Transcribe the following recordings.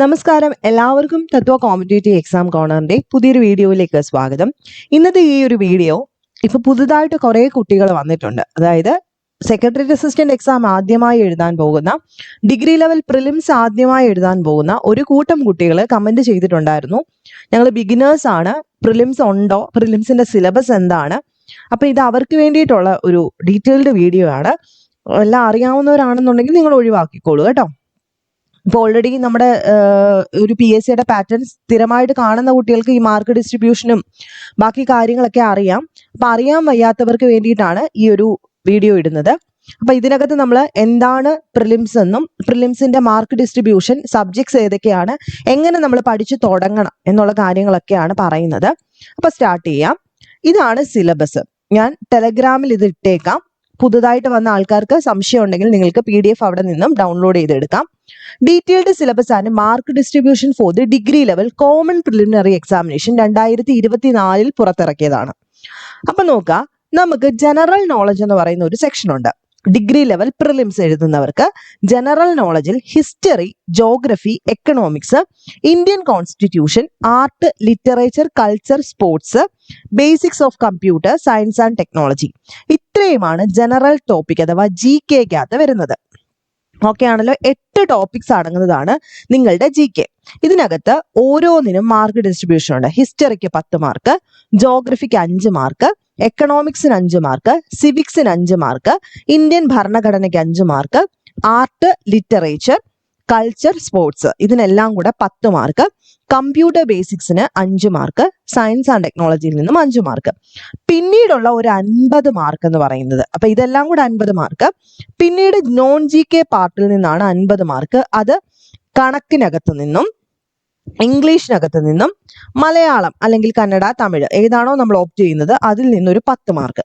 നമസ്കാരം. എല്ലാവർക്കും തത്വ competitive exam കോർണറിന്റെ പുതിയൊരു വീഡിയോയിലേക്ക് സ്വാഗതം. ഇന്നത്തെ ഈ ഒരു വീഡിയോ ഇപ്പൊ പുതുതായിട്ട് കുറെ കുട്ടികൾ വന്നിട്ടുണ്ട്. അതായത് സെക്രട്ടറി അസിസ്റ്റന്റ് എക്സാം ആദ്യമായി എഴുതാൻ പോകുന്ന ഡിഗ്രി ലെവൽ പ്രിലിംസ് ആദ്യമായി എഴുതാൻ പോകുന്ന ഒരു കൂട്ടം കുട്ടികൾ കമന്റ് ചെയ്തിട്ടുണ്ടായിരുന്നു. ഞങ്ങൾ ബിഗിനേഴ്സ് ആണ്. പ്രിലിംസ് ഉണ്ടോ? പ്രിലിംസിന്റെ സിലബസ് എന്താണ്? അപ്പൊ ഇത് അവർക്ക് വേണ്ടിയിട്ടുള്ള ഒരു ഡീറ്റെയിൽഡ് വീഡിയോ ആണ്. എല്ലാം അറിയാവുന്നവരാണെന്നുണ്ടെങ്കിൽ നിങ്ങൾ ഒഴിവാക്കിക്കോളൂ കേട്ടോ. ഇപ്പോൾ ഓൾറെഡി നമ്മുടെ ഒരു പി എസ് സിയുടെ പാറ്റേൺ സ്ഥിരമായിട്ട് കാണുന്ന കുട്ടികൾക്ക് ഈ മാർക്ക് ഡിസ്ട്രിബ്യൂഷനും ബാക്കി കാര്യങ്ങളൊക്കെ അറിയാം. അപ്പൊ അറിയാൻ വയ്യാത്തവർക്ക് വേണ്ടിയിട്ടാണ് ഈ ഒരു വീഡിയോ ഇടുന്നത്. അപ്പൊ ഇതിനകത്ത് നമ്മൾ എന്താണ് പ്രിലിംസ് എന്നും പ്രിലിംസിന്റെ മാർക്ക് ഡിസ്ട്രിബ്യൂഷൻ സബ്ജക്ട്സ് ഏതൊക്കെയാണ് എങ്ങനെ നമ്മൾ പഠിച്ചു തുടങ്ങണം എന്നുള്ള കാര്യങ്ങളൊക്കെയാണ് പറയുന്നത്. അപ്പൊ സ്റ്റാർട്ട് ചെയ്യാം. ഇതാണ് സിലബസ് ഞാൻ ടെലഗ്രാമിൽ ഇത് ഇട്ടേക്കാം പുതുതായിട്ട് വന്ന ആൾക്കാർക്ക് സംശയം ഉണ്ടെങ്കിൽ നിങ്ങൾക്ക് പി ഡി എഫ് അവിടെ നിന്നും ഡൗൺലോഡ് ചെയ്തെടുക്കാം. ഡീറ്റെയിൽഡ് സിലബസ് ആണ് mark distribution for the degree level common preliminary examination രണ്ടായിരത്തി ഇരുപത്തിനാലിൽ പുറത്തിറക്കിയതാണ്. അപ്പൊ നോക്കുക നമുക്ക് ജനറൽ നോളജ് എന്ന് പറയുന്ന ഒരു സെക്ഷൻ ഉണ്ട്. ഡിഗ്രി ലെവൽ പ്രിലിംസ് എഴുതുന്നവർക്ക് general നോളജിൽ history geography economics Indian constitution art literature culture sports basics of computer science and technology ഇത്രയുമാണ് ജനറൽ ടോപ്പിക് അഥവാ ജി കെക്കകത്ത് വരുന്നത്. ഓക്കെ ആണല്ലോ? എട്ട് ടോപ്പിക്സ് അടങ്ങുന്നതാണ് നിങ്ങളുടെ ജി കെ ഇതിനകത്ത് ഓരോന്നിനും മാർക്ക് ഡിസ്ട്രിബ്യൂഷൻ ഉണ്ട്. ഹിസ്റ്ററിക്ക് പത്ത് മാർക്ക് ജോഗ്രഫിക്ക് അഞ്ച് മാർക്ക് എക്കണോമിക്സിന് അഞ്ച് മാർക്ക് സിവിക്സിന് അഞ്ച് മാർക്ക് ഇന്ത്യൻ ഭരണഘടനയ്ക്ക് അഞ്ച് mark art literature culture sports ഇതിനെല്ലാം കൂടെ പത്ത് മാർക്ക് കമ്പ്യൂട്ടർ ബേസിക്സിന് അഞ്ച് മാർക്ക് സയൻസ് ആൻഡ് ടെക്നോളജിയിൽ നിന്നും അഞ്ച് മാർക്ക് പിന്നീടുള്ള ഒരു അൻപത് മാർക്ക് എന്ന് പറയുന്നത്. അപ്പൊ ഇതെല്ലാം കൂടെ അൻപത് മാർക്ക് പിന്നീട് നോൺ ജി കെ പാർട്ടിൽ നിന്നാണ് അൻപത് മാർക്ക് അത് കണക്കിനകത്ത് നിന്നും ഇംഗ്ലീഷിനകത്ത് നിന്നും മലയാളം അല്ലെങ്കിൽ കന്നഡ തമിഴ് ഏതാണോ നമ്മൾ ഓപ്റ്റ് ചെയ്യുന്നത് അതിൽ നിന്നൊരു പത്ത് മാർക്ക്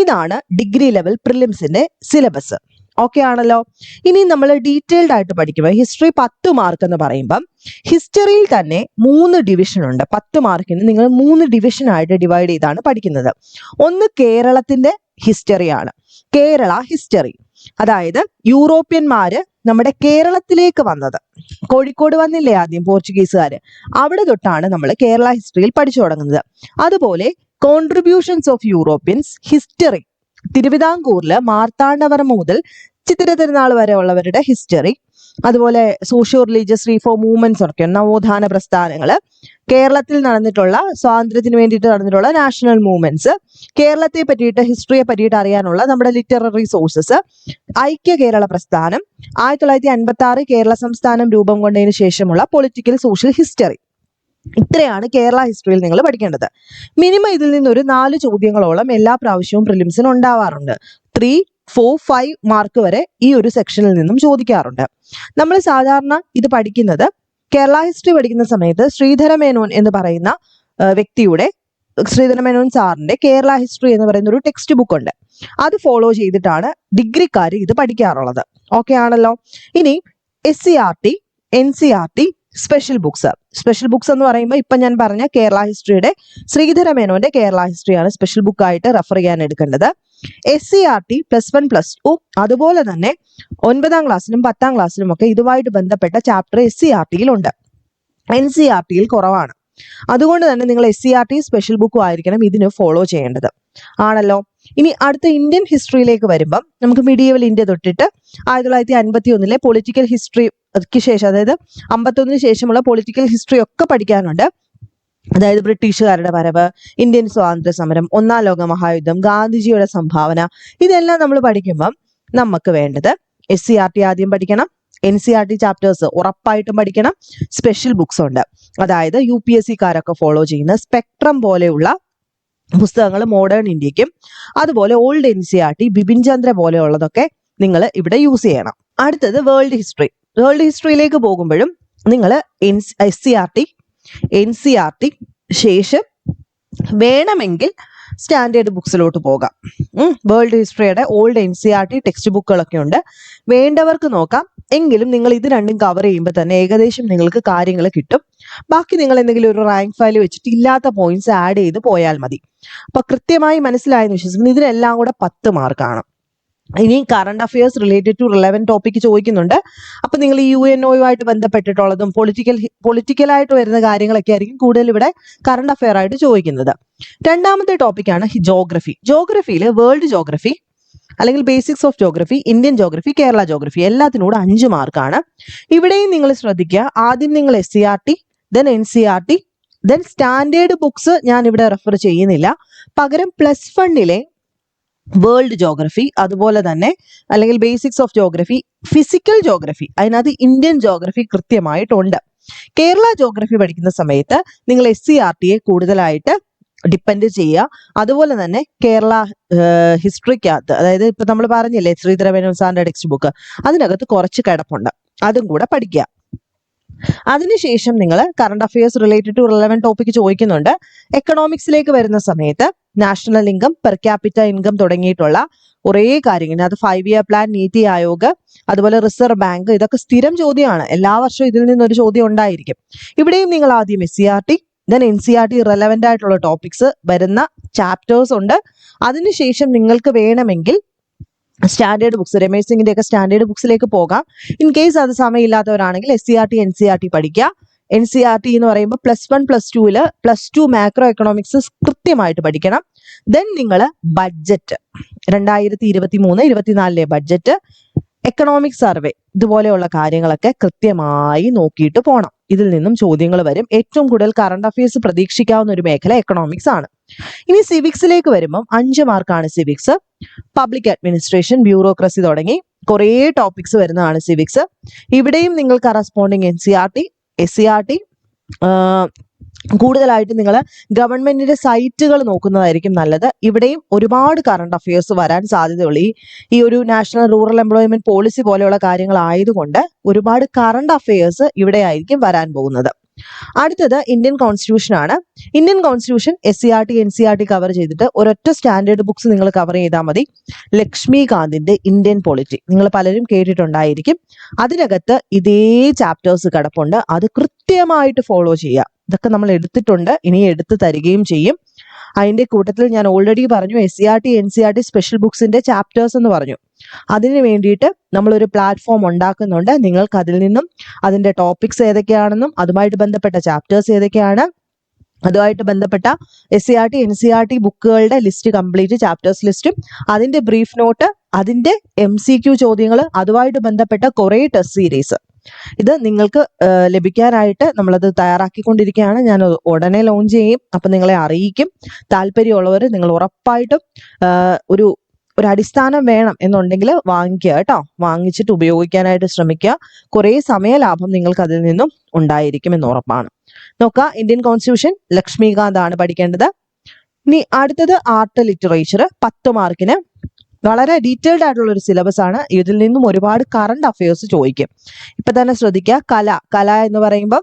ഇതാണ് ഡിഗ്രി ലെവൽ പ്രിലിംസിന്റെ സിലബസ് ഓക്കെ ആണല്ലോ? ഇനി നമ്മൾ ഡീറ്റെയിൽഡ് ആയിട്ട് പഠിക്കുമ്പോൾ ഹിസ്റ്ററി പത്ത് മാർക്ക് എന്ന് പറയുമ്പം ഹിസ്റ്ററിയിൽ തന്നെ മൂന്ന് ഡിവിഷൻ ഉണ്ട്. പത്ത് മാർക്കിന് നിങ്ങൾ മൂന്ന് ഡിവിഷൻ ആയിട്ട് ഡിവൈഡ് ചെയ്താണ് പഠിക്കുന്നത്. ഒന്ന് കേരളത്തിന്റെ ഹിസ്റ്ററിയാണ് കേരള ഹിസ്റ്ററി അതായത് യൂറോപ്യന്മാര് നമ്മുടെ കേരളത്തിലേക്ക് വന്നത്. കോഴിക്കോട് വന്നില്ലേ ആദ്യം പോർച്ചുഗീസുകാര്? അവിടെ തൊട്ടാണ് നമ്മൾ കേരള ഹിസ്റ്ററിയിൽ പഠിച്ചു തുടങ്ങുന്നത്. അതുപോലെ കോൺട്രിബ്യൂഷൻസ് ഓഫ് യൂറോപ്യൻസ് ഹിസ്റ്ററി തിരുവിതാംകൂറിൽ മാർത്താണ്ഡവർമ്മ മുതൽ ചിത്തിര തിരുനാൾ വരെ ഉള്ളവരുടെ ഹിസ്റ്ററി അതുപോലെ സോഷ്യോ റിലീജിയസ് റീഫോം മൂവ്മെന്റ്സ് ഒക്കെ നവോത്ഥാന പ്രസ്ഥാനങ്ങൾ കേരളത്തിൽ നടന്നിട്ടുള്ള സ്വാതന്ത്ര്യത്തിന് വേണ്ടിയിട്ട് നടന്നിട്ടുള്ള നാഷണൽ മൂവ്മെന്റ്സ് കേരളത്തെ പറ്റിയിട്ട് ഹിസ്റ്ററിയെ പറ്റിയിട്ട് അറിയാനുള്ള നമ്മുടെ ലിറ്റററി സോഴ്സസ് ഐക്യ കേരള പ്രസ്ഥാനം ആയിരത്തി തൊള്ളായിരത്തി അൻപത്തി ആറ് കേരള സംസ്ഥാനം രൂപം കൊണ്ടതിന് ശേഷമുള്ള പൊളിറ്റിക്കൽ സോഷ്യൽ ഹിസ്റ്ററി ഇത്രയാണ് കേരള ഹിസ്റ്ററിയിൽ നിങ്ങൾ പഠിക്കേണ്ടത്. മിനിമം ഇതിൽ നിന്നൊരു നാല് ചോദ്യങ്ങളോളം എല്ലാ പ്രാവശ്യവും പ്രിലിംസിന് ഉണ്ടാവാറുണ്ട്. ത്രീ ഫോർ ഫൈവ് മാർക്ക് വരെ ഈ ഒരു സെക്ഷനിൽ നിന്നും ചോദിക്കാറുണ്ട്. നമ്മൾ സാധാരണ ഇത് പഠിക്കുന്നത് കേരള ഹിസ്റ്ററി പഠിക്കുന്ന സമയത്ത് ശ്രീധര മേനോൻ എന്ന് പറയുന്ന വ്യക്തിയുടെ ശ്രീധര മേനോൻ സാറിന്റെ കേരള ഹിസ്റ്ററി എന്ന് പറയുന്ന ഒരു ടെക്സ്റ്റ് ബുക്ക് ഉണ്ട്. അത് ഫോളോ ചെയ്തിട്ടാണ് ഡിഗ്രിക്കാർ ഇത് പഠിക്കാറുള്ളത്. ഓക്കെ ആണല്ലോ? ഇനി S C R T N C R T special books special books എന്ന് പറയുമ്പോൾ ഇപ്പൊ ഞാൻ പറഞ്ഞ കേരള ഹിസ്റ്ററിയുടെ ശ്രീധര മേനോന്റെ കേരള ഹിസ്റ്ററിയാണ് സ്പെഷ്യൽ ബുക്കായിട്ട് റെഫർ ചെയ്യാൻ എടുക്കേണ്ടത്. S C R T plus one plus two അതുപോലെ തന്നെ ഒൻപതാം ക്ലാസ്സിലും പത്താം ക്ലാസ്സിലും ഒക്കെ ഇതുമായിട്ട് ബന്ധപ്പെട്ട ചാപ്റ്റർ എസ് സി ആർ ടിയിലുണ്ട് എൻ സി ആർ ടിയിൽ കുറവാണ്. അതുകൊണ്ട് തന്നെ നിങ്ങൾ S C R T special ബുക്കും ആയിരിക്കണം ഇതിന് ഫോളോ ചെയ്യേണ്ടത്. ആണല്ലോ? ഇനി അടുത്ത ഇന്ത്യൻ ഹിസ്റ്ററിയിലേക്ക് വരുമ്പം നമുക്ക് മിഡീവൽ ഇന്ത്യ തൊട്ടിട്ട് ആയിരത്തി തൊള്ളായിരത്തി അൻപത്തി ഒന്നിലെ പൊളിറ്റിക്കൽ ഹിസ്റ്ററിക്ക് ശേഷം അതായത് അമ്പത്തൊന്നിന് ശേഷമുള്ള പൊളിറ്റിക്കൽ ഹിസ്റ്ററി ഒക്കെ പഠിക്കാനുണ്ട്. അതായത് ബ്രിട്ടീഷുകാരുടെ വരവ് ഇന്ത്യൻ സ്വാതന്ത്ര്യ സമരം ഒന്നാം ലോക മഹായുദ്ധം ഗാന്ധിജിയുടെ സംഭാവന ഇതെല്ലാം നമ്മൾ പഠിക്കുമ്പം നമുക്ക് വേണ്ടത് എസ് സി ആർ ടി ആദ്യം പഠിക്കണം N C R T chapters ഉറപ്പായിട്ടും പഠിക്കണം സ്പെഷ്യൽ ബുക്സ് ഉണ്ട്. അതായത് യു പി എസ് സിക്കാരൊക്കെ ഫോളോ ചെയ്യുന്ന സ്പെക്ട്രം പോലെയുള്ള പുസ്തകങ്ങൾ മോഡേൺ ഇന്ത്യക്കും അതുപോലെ old N C R T Bipin Chandra പോലെയുള്ളതൊക്കെ നിങ്ങൾ ഇവിടെ യൂസ് ചെയ്യണം. അടുത്തത് വേൾഡ് ഹിസ്റ്ററി വേൾഡ് ഹിസ്റ്ററിയിലേക്ക് പോകുമ്പോഴും നിങ്ങൾ N S C R T N C R T ശേഷം വേണമെങ്കിൽ സ്റ്റാൻഡേർഡ് ബുക്സിലോട്ട് പോകാം. World ഹിസ്റ്ററിയുടെ old N C R T text ബുക്കുകളൊക്കെ ഉണ്ട്. വേണ്ടവർക്ക് നോക്കാം. എങ്കിലും നിങ്ങൾ ഇത് രണ്ടും കവർ ചെയ്യുമ്പോൾ തന്നെ ഏകദേശം നിങ്ങൾക്ക് കാര്യങ്ങൾ കിട്ടും. ബാക്കി നിങ്ങൾ എന്തെങ്കിലും ഒരു റാങ്ക് ഫയൽ വെച്ചിട്ട് ഇല്ലാത്ത പോയിന്റ്സ് ആഡ് ചെയ്ത് പോയാൽ മതി. അപ്പൊ കൃത്യമായി മനസ്സിലായെന്ന് വിശ്വസിക്കുന്നു. ഇതിനെല്ലാം കൂടെ പത്ത് മാർക്കാണ് ഇനി current affairs related to relevant topic ചോദിക്കുന്നുണ്ട്. അപ്പൊ നിങ്ങൾ യു എൻ ഒയുമായിട്ട് ബന്ധപ്പെട്ടിട്ടുള്ളതും പൊളിറ്റിക്കൽ പൊളിറ്റിക്കലായിട്ട് വരുന്ന കാര്യങ്ങളൊക്കെ ആയിരിക്കും കൂടുതൽ ഇവിടെ കറണ്ട് അഫയർ ആയിട്ട് ചോദിക്കുന്നത്. രണ്ടാമത്തെ ടോപ്പിക്കാണ് ജോഗ്രഫി ജോഗ്രഫിയിൽ വേൾഡ് ജോഗ്രഫി അല്ലെങ്കിൽ basics of geography Indian geography Kerala geography എല്ലാത്തിനൂടെ അഞ്ച് മാർക്കാണ് ഇവിടെയും നിങ്ങൾ ശ്രദ്ധിക്കുക. ആദ്യം നിങ്ങൾ S C R T then N C R T then standard books ഞാൻ ഇവിടെ റെഫർ ചെയ്യുന്നില്ല. പകരം പ്ലസ് ഫണ്ടിലെ വേൾഡ് ജോഗ്രഫി അതുപോലെ തന്നെ അല്ലെങ്കിൽ basics of geography physical geography അതിനകത്ത് ഇന്ത്യൻ ജോഗ്രഫി കൃത്യമായിട്ടുണ്ട്. കേരള ജോഗ്രഫി പഠിക്കുന്ന സമയത്ത് നിങ്ങൾ എസ് സി ആർ ടിയെ കൂടുതലായിട്ട് ഡിപ്പെൻഡ് ചെയ്യുക. അതുപോലെ തന്നെ കേരള ഹിസ്റ്ററിക്കകത്ത് അതായത് ഇപ്പൊ നമ്മൾ പറഞ്ഞില്ലേ ശ്രീധരമേനോൻ സാറിന്റെ ടെക്സ്റ്റ് ബുക്ക് അതിനകത്ത് കുറച്ച് കിടപ്പുണ്ട്. അതും കൂടെ പഠിക്കുക. അതിനുശേഷം നിങ്ങൾ current affairs related to relevant topic ചോദിക്കുന്നുണ്ട്. എക്കണോമിക്സിലേക്ക് വരുന്ന സമയത്ത് national income per capita income തുടങ്ങിയിട്ടുള്ള കുറേ കാര്യങ്ങൾ. അത് five year plan NITI Aayog അതുപോലെ റിസർവ് ബാങ്ക് ഇതൊക്കെ സ്ഥിരം ചോദ്യമാണ്. എല്ലാ വർഷവും ഇതിൽ നിന്നൊരു ചോദ്യം ഉണ്ടായിരിക്കും. ഇവിടെയും നിങ്ങൾ ആദ്യം S C R T then N C R T relevant ആയിട്ടുള്ള ടോപ്പിക്സ് വരുന്ന ചാപ്റ്റേഴ്സ് ഉണ്ട്. അതിനുശേഷം നിങ്ങൾക്ക് വേണമെങ്കിൽ സ്റ്റാൻഡേർഡ് ബുക്സ് രമേശ് സിംഗിന്റെ ഒക്കെ സ്റ്റാൻഡേർഡ് ബുക്സിലേക്ക് പോകാം. ഇൻ കേസ് അത് സമയമില്ലാത്തവരാണെങ്കിൽ S C R T N C R T പഠിക്കുക. എൻ സി ആർ ടി എന്ന് പറയുമ്പോൾ പ്ലസ് വൺ പ്ലസ് ടുവിൽ പ്ലസ് ടു മാക്രോ എക്കണോമിക്സ് കൃത്യമായിട്ട് പഠിക്കണം. ദെൻ നിങ്ങൾ ബഡ്ജറ്റ് രണ്ടായിരത്തി ഇരുപത്തി മൂന്ന് ഇരുപത്തിനാലിലെ ബഡ്ജറ്റ് എക്കണോമിക് സർവേ ഇതുപോലെയുള്ള കാര്യങ്ങളൊക്കെ കൃത്യമായി നോക്കിയിട്ട് പോകണം ഇതിൽ നിന്നും ചോദ്യങ്ങൾ വരും. ഏറ്റവും കൂടുതൽ കറണ്ട് അഫയേഴ്സ് പ്രതീക്ഷിക്കാവുന്ന ഒരു മേഖല എക്കണോമിക്സ് ആണ്. ഇനി സിവിക്സിലേക്ക് വരുമ്പം അഞ്ച് മാർക്കാണ് സിവിക്സ് പബ്ലിക് അഡ്മിനിസ്ട്രേഷൻ ബ്യൂറോക്രസി തുടങ്ങി കുറേ ടോപ്പിക്സ് വരുന്നതാണ് സിവിക്സ് ഇവിടെയും നിങ്ങൾ corresponding N C R T S C R T കൂടുതലായിട്ട് നിങ്ങൾ ഗവൺമെന്റിന്റെ സൈറ്റുകൾ നോക്കുന്നതായിരിക്കും നല്ലത്. ഇവിടെയും ഒരുപാട് കറണ്ട് അഫയേഴ്സ് വരാൻ സാധ്യതയുള്ള ഈ ഒരു നാഷണൽ റൂറൽ എംപ്ലോയ്മെന്റ് പോളിസി പോലെയുള്ള കാര്യങ്ങൾ ആയതുകൊണ്ട് ഒരുപാട് കറണ്ട് അഫയേഴ്സ് ഇവിടെ ആയിരിക്കും വരാൻ പോകുന്നത്. അടുത്തത് ഇന്ത്യൻ കോൺസ്റ്റിറ്റ്യൂഷൻ ആണ്. Indian constitution S C R T N C R T cover ചെയ്തിട്ട് ഒരൊറ്റ സ്റ്റാൻഡേർഡ് ബുക്സ് നിങ്ങൾ കവർ ചെയ്താൽ മതി. ലക്ഷ്മികാന്തിന്റെ ഇന്ത്യൻ പോളിറ്റി നിങ്ങൾ പലരും കേട്ടിട്ടുണ്ടായിരിക്കും. അതിനകത്ത് ഇതേ ചാപ്റ്റേഴ്സ് കിടപ്പുണ്ട്. അത് കൃത്യമായിട്ട് ഫോളോ ചെയ്യുക. ഇതൊക്കെ നമ്മൾ എടുത്തിട്ടുണ്ട്. ഇനി എടുത്തു തരികയും ചെയ്യും. അതിന്റെ കൂട്ടത്തിൽ ഞാൻ ഓൾറെഡി പറഞ്ഞു S C R T N C R T special ബുക്സിന്റെ chapters എന്ന് പറഞ്ഞു. അതിന് വേണ്ടിയിട്ട് നമ്മളൊരു പ്ലാറ്റ്ഫോം ഉണ്ടാക്കുന്നുണ്ട്. നിങ്ങൾക്ക് അതിൽ നിന്നും അതിന്റെ ടോപ്പിക്സ് ഏതൊക്കെയാണെന്നും അതുമായിട്ട് ബന്ധപ്പെട്ട ചാപ്റ്റേഴ്സ് ഏതൊക്കെയാണ് അതുമായിട്ട് ബന്ധപ്പെട്ട S C R T N C R T ബുക്കുകളുടെ list complete chapters ലിസ്റ്റും അതിന്റെ ബ്രീഫ് നോട്ട് അതിന്റെ എം സി ക്യു ചോദ്യങ്ങൾ അതുമായിട്ട് ബന്ധപ്പെട്ട കുറേ ടെസ്റ്റ് സീരീസ് ഇത് നിങ്ങൾക്ക് ലഭിക്കാനായിട്ട് നമ്മളത് തയ്യാറാക്കിക്കൊണ്ടിരിക്കുകയാണ്. ഞാൻ ഉടനെ ലോഞ്ച് ചെയ്യും. അപ്പം നിങ്ങളെ അറിയിക്കും. താല്പര്യമുള്ളവർ നിങ്ങൾ ഉറപ്പായിട്ടും ഒരു ഒരു അടിസ്ഥാനം വേണം എന്നുണ്ടെങ്കിൽ വാങ്ങിക്കുക കേട്ടോ. വാങ്ങിച്ചിട്ട് ഉപയോഗിക്കാനായിട്ട് ശ്രമിക്കുക. കുറേ സമയ ലാഭം നിങ്ങൾക്ക് അതിൽ നിന്നും ഉണ്ടായിരിക്കും എന്ന് ഉറപ്പാണ്. നോക്കുക ഇന്ത്യൻ കോൺസ്റ്റിറ്റ്യൂഷൻ ലക്ഷ്മികാന്താണ് പഠിക്കേണ്ടത്. ഇനി അടുത്തത് ആർട്ട് ലിറ്ററേച്ചർ പത്ത് മാർക്കിന് വളരെ ഡീറ്റെയിൽഡ് ആയിട്ടുള്ള ഒരു സിലബസ് ആണ്. ഇതിൽ നിന്നും ഒരുപാട് കറണ്ട് അഫയേഴ്സ് ചോദിക്കും. ഇപ്പൊ തന്നെ ശ്രദ്ധിക്കുക. കല. കല എന്ന് പറയുമ്പോൾ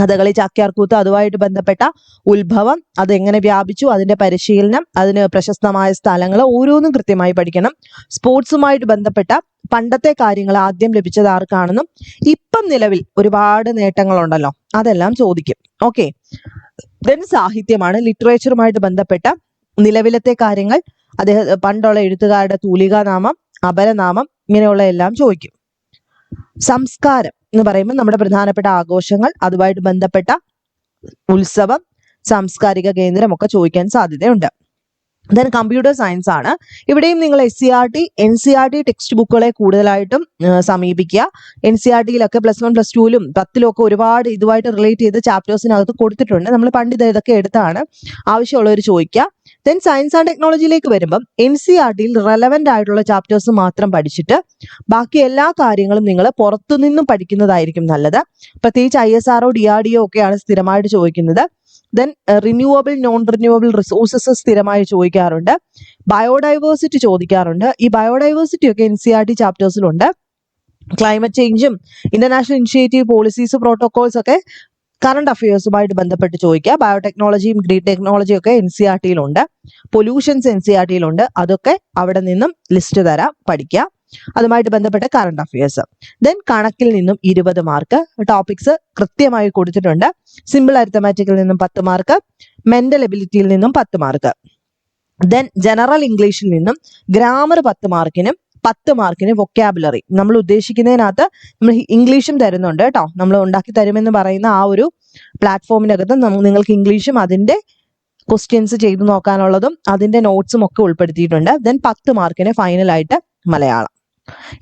കഥകളി ചാക്യാർകൂത്ത് അതുമായിട്ട് ബന്ധപ്പെട്ട ഉത്ഭവം. എങ്ങനെ വ്യാപിച്ചു? അതിന്റെ പരിശീലനം അതിന് പ്രശസ്തമായ സ്ഥലങ്ങൾ ഓരോന്നും കൃത്യമായി പഠിക്കണം. സ്പോർട്സുമായിട്ട് ബന്ധപ്പെട്ട പണ്ടത്തെ കാര്യങ്ങൾ ആദ്യം ലഭിച്ചത് ആർക്കാണെന്നും ഇപ്പം നിലവിൽ ഒരുപാട് നേട്ടങ്ങളുണ്ടല്ലോ. അതെല്ലാം ചോദിക്കും. ഓക്കെ ദെൻ സാഹിത്യമാണ് ലിറ്ററേച്ചറുമായിട്ട് ബന്ധപ്പെട്ട നിലവിലത്തെ കാര്യങ്ങൾ അദ്ദേഹം പണ്ടുള്ള എഴുത്തുകാരുടെ തൂലികാനാമം അപരനാമം ഇങ്ങനെയുള്ള എല്ലാം ചോദിക്കും. സംസ്കാരം എന്ന് പറയുമ്പോൾ നമ്മുടെ പ്രധാനപ്പെട്ട ആഘോഷങ്ങൾ അതുമായിട്ട് ബന്ധപ്പെട്ട ഉത്സവം സാംസ്കാരിക കേന്ദ്രം ഒക്കെ ചോദിക്കാൻ സാധ്യതയുണ്ട്. ദെൻ കമ്പ്യൂട്ടർ സയൻസ് ആണ്. ഇവിടെയും നിങ്ങൾ S C R T N C R T text ബുക്കുകളെ കൂടുതലായിട്ടും സമീപിക്കുക. എൻ സി ആർ ടിയിലൊക്കെ പ്ലസ് വൺ പ്ലസ് ടുവിലും പത്തിലും ഒക്കെ ഒരുപാട് ഇതുമായിട്ട് റിലേറ്റ് ചെയ്ത് ചാപ്റ്റേഴ്സിനകത്ത് കൊടുത്തിട്ടുണ്ട്. നമ്മൾ പണ്ട് ഇത് ഇതൊക്കെ എടുത്താണ് ആവശ്യമുള്ളവർ ചോദിക്കുക. ദെൻ സയൻസ് ആൻഡ് ടെക്നോളജിയിലേക്ക് വരുമ്പം എൻ സി ആർ ടിയിൽ റെലവെന്റ് ആയിട്ടുള്ള ചാപ്റ്റേഴ്സ് മാത്രം പഠിച്ചിട്ട് ബാക്കി എല്ലാ കാര്യങ്ങളും നിങ്ങൾ പുറത്തുനിന്നും പഠിക്കുന്നതായിരിക്കും നല്ലത്. പ്രത്യേകിച്ച് I S R O D R D O ഒക്കെയാണ് സ്ഥിരമായിട്ട് ചോദിക്കുന്നത്. Then renewable non renewable resources സ്ഥിരമായി ചോദിക്കാറുണ്ട്. ബയോഡൈവേഴ്സിറ്റി ചോദിക്കാറുണ്ട്. ഈ ബയോഡൈവേഴ്സിറ്റി ഒക്കെ എൻ സി ആർ ടി ചാപ്റ്റേഴ്സിലുണ്ട് ക്ലൈമറ്റ് ചേഞ്ചും ഇന്റർനാഷണൽ ഇനിഷ്യേറ്റീവ് പോളിസീസ് പ്രോട്ടോകോൾസ് ഒക്കെ കറണ്ട് അഫയേഴ്സുമായിട്ട് ബന്ധപ്പെട്ട് ചോദിക്കുക. ബയോടെക്നോളജിയും ഗ്രീൻ ടെക്നോളജിയും ഒക്കെ എൻ സി ആർ ടിയിലുണ്ട് പൊല്യൂഷൻസ് എൻ സി ആർ ടിയിലുണ്ട് അതൊക്കെ അവിടെ നിന്നും ലിസ്റ്റ് തരാം പഠിക്കുക. അതുമായിട്ട് ബന്ധപ്പെട്ട കറണ്ട് അഫയേഴ്സ് ദെൻ കണക്കിൽ നിന്നും ഇരുപത് മാർക്ക് ടോപ്പിക്സ് കൃത്യമായി കൊടുത്തിട്ടുണ്ട്. സിമ്പിൾ അരിത്തമാറ്റിക്കിൽ നിന്നും പത്ത് മാർക്ക് മെന്റൽ എബിലിറ്റിയിൽ നിന്നും പത്ത് മാർക്ക് ദെൻ ജനറൽ ഇംഗ്ലീഷിൽ നിന്നും ഗ്രാമർ പത്ത് മാർക്കിനും പത്ത് മാർക്കിന് വൊക്കാബുലറി നമ്മൾ ഉദ്ദേശിക്കുന്നതിനകത്ത് നമ്മൾ ഇംഗ്ലീഷും തരുന്നുണ്ട് കേട്ടോ. നമ്മൾ ഉണ്ടാക്കി തരുമെന്ന് പറയുന്ന ആ ഒരു പ്ലാറ്റ്ഫോമിനകത്ത് നിങ്ങൾക്ക് ഇംഗ്ലീഷും അതിന്റെ ക്വസ്റ്റ്യൻസ് ചെയ്തു നോക്കാനുള്ളതും അതിന്റെ നോട്ട്സും ഒക്കെ ഉൾപ്പെടുത്തിയിട്ടുണ്ട്. ദെൻ പത്ത് മാർക്കിന് ഫൈനലായിട്ട് മലയാളം.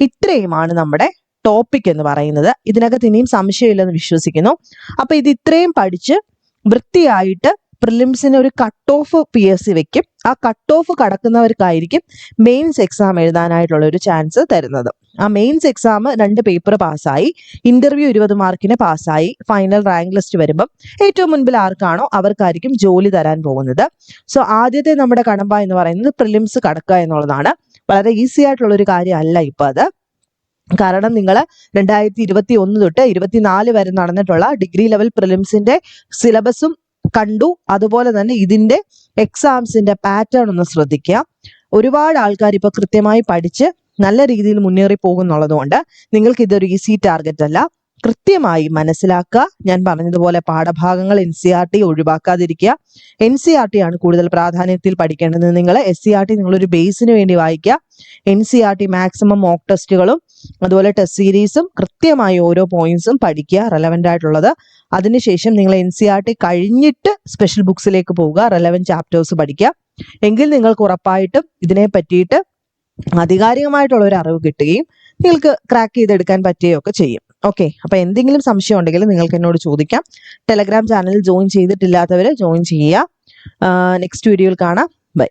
ഇത്രയുമാണ് നമ്മുടെ ടോപ്പിക് എന്ന് പറയുന്നത്. ഇതിനകത്ത് ഇനിയും സംശയമില്ലെന്ന് വിശ്വസിക്കുന്നു. അപ്പൊ ഇത് ഇത്രയും പഠിച്ച് വൃത്തിയായിട്ട് പ്രിലിംസിന് ഒരു cut off P S C വെക്കും. ആ കട്ട് ഓഫ് കടക്കുന്നവർക്കായിരിക്കും മെയിൻസ് എക്സാം എഴുതാനായിട്ടുള്ള ഒരു ചാൻസ് തരുന്നത്. ആ മെയിൻസ് എക്സാം രണ്ട് പേപ്പർ പാസ്സായി ഇന്റർവ്യൂ ഇരുപത് മാർക്കിന് പാസ്സായി ഫൈനൽ റാങ്ക് ലിസ്റ്റ് വരുമ്പം ഏറ്റവും മുൻപിൽ ആർക്കാണോ അവർക്കായിരിക്കും ജോലി തരാൻ പോകുന്നത്. സോ ആദ്യത്തെ നമ്മുടെ കടമ്പ എന്ന് പറയുന്നത് പ്രിലിംസ് കടക്കുക എന്നുള്ളതാണ്. വളരെ ഈസി ആയിട്ടുള്ള ഒരു കാര്യമല്ല ഇപ്പൊ അത്. കാരണം നിങ്ങൾ രണ്ടായിരത്തി ഇരുപത്തി ഒന്ന് തൊട്ട് ഇരുപത്തിനാല് വരെ നടന്നിട്ടുള്ള ഡിഗ്രി ലെവൽ പ്രിലിംസിന്റെ സിലബസും കണ്ടു. അതുപോലെ തന്നെ ഇതിന്റെ എക്സാംസിന്റെ പാറ്റേൺ ഒന്ന് ശ്രദ്ധിക്കുക. ഒരുപാട് ആൾക്കാർ ഇപ്പൊ കൃത്യമായി പഠിച്ച് നല്ല രീതിയിൽ മുന്നേറി പോകുന്നുള്ളതുകൊണ്ട് നിങ്ങൾക്ക് ഇതൊരു ഈസി ടാർഗറ്റ് അല്ല. കൃത്യമായി മനസ്സിലാക്കുക. ഞാൻ പറഞ്ഞതുപോലെ പാഠഭാഗങ്ങൾ എൻ സി ആർ ടി ഒഴിവാക്കാതിരിക്കുക. എൻ സി ആർ ടി ആണ് കൂടുതൽ പ്രാധാന്യത്തിൽ പഠിക്കേണ്ടത്. നിങ്ങൾ എസ് സി ആർ ടി നിങ്ങളൊരു ബേസിന് വേണ്ടി വായിക്കുക. N C R T maximum mock ടെസ്റ്റുകളും അതുപോലെ ടെസ്റ്റ് സീരീസും കൃത്യമായി ഓരോ പോയിന്റ്സും പഠിക്കുക റെലവെന്റ് ആയിട്ടുള്ളത്. അതിനുശേഷം നിങ്ങൾ എൻ സി ആർ ടി കഴിഞ്ഞിട്ട് സ്പെഷ്യൽ ബുക്സിലേക്ക് പോവുക റെലവെന്റ് ചാപ്റ്റേഴ്സ് പഠിക്കുക. എങ്കിൽ നിങ്ങൾക്ക് ഉറപ്പായിട്ടും ഇതിനെ പറ്റിയിട്ട് ആധികാരികമായിട്ടുള്ള ഒരു അറിവ് കിട്ടുകയും നിങ്ങൾക്ക് ക്രാക്ക് ചെയ്തെടുക്കാൻ പറ്റുകയൊക്കെ ചെയ്യും. ഓക്കെ അപ്പൊ എന്തെങ്കിലും സംശയം ഉണ്ടെങ്കിൽ നിങ്ങൾക്ക് എന്നോട് ചോദിക്കാം. ടെലഗ്രാം ചാനൽ ജോയിൻ ചെയ്തിട്ടില്ലാത്തവർ ജോയിൻ ചെയ്യുക. നെക്സ്റ്റ് വീഡിയോയിൽ കാണാം. ബൈ